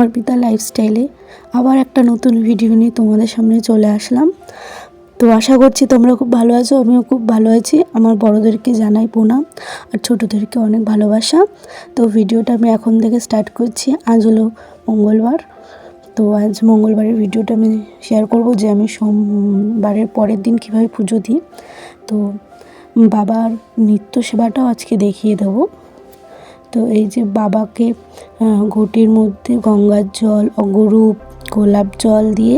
অর্পিতা লাইফস্টাইলে আবার একটা নতুন ভিডিও নিয়ে তোমাদের সামনে চলে আসলাম। তো আশা করছি তোমরা খুব ভালো আছো, আমিও খুব ভালো আছি। আমার বড়োদেরকে জানাই প্রণাম আর ছোটোদেরকে অনেক ভালোবাসা। তো ভিডিওটা আমি এখন থেকে স্টার্ট করছি, আজ হলো মঙ্গলবার। তো আজ মঙ্গলবারের ভিডিওটা আমি শেয়ার করব যে আমি সোমবারের পরের দিন কীভাবে পুজো দিই। তো বাবার নিত্য সেবাটাও আজকে দেখিয়ে দেবো। তো এই যে বাবাকে ঘটির মধ্যে গঙ্গার জল, অগরূপ, গোলাপ জল দিয়ে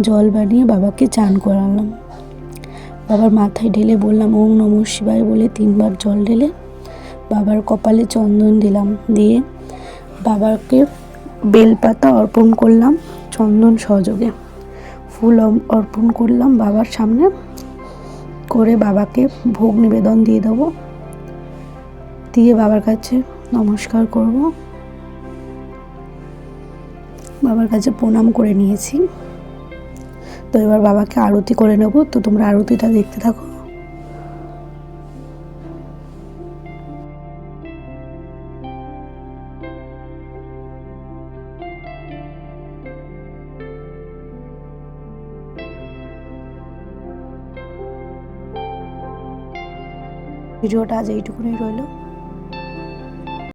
জল বানিয়ে বাবাকে চান করালাম। বাবার মাথায় ঢেলে বললাম, ওম নম শিবায় বলে তিনবার জল ঢেলে বাবার কপালে চন্দন দিলাম, দিয়ে বাবাকে বেলপাতা অর্পণ করলাম, চন্দন সহযোগে। ফুল অর্পণ করলাম বাবার সামনে, করে বাবাকে ভোগ নিবেদন দিয়ে দেবো। দিয়ে বাবার কাছে নমস্কার করব। বাবার কাছে প্রণাম করে নিয়েছি। তো এবার বাবাকে আরতি করে নেব। তো তোমরা আরতিটা দেখতে থাকো। ভিডিওটা আজ এইটুকুনি রইল।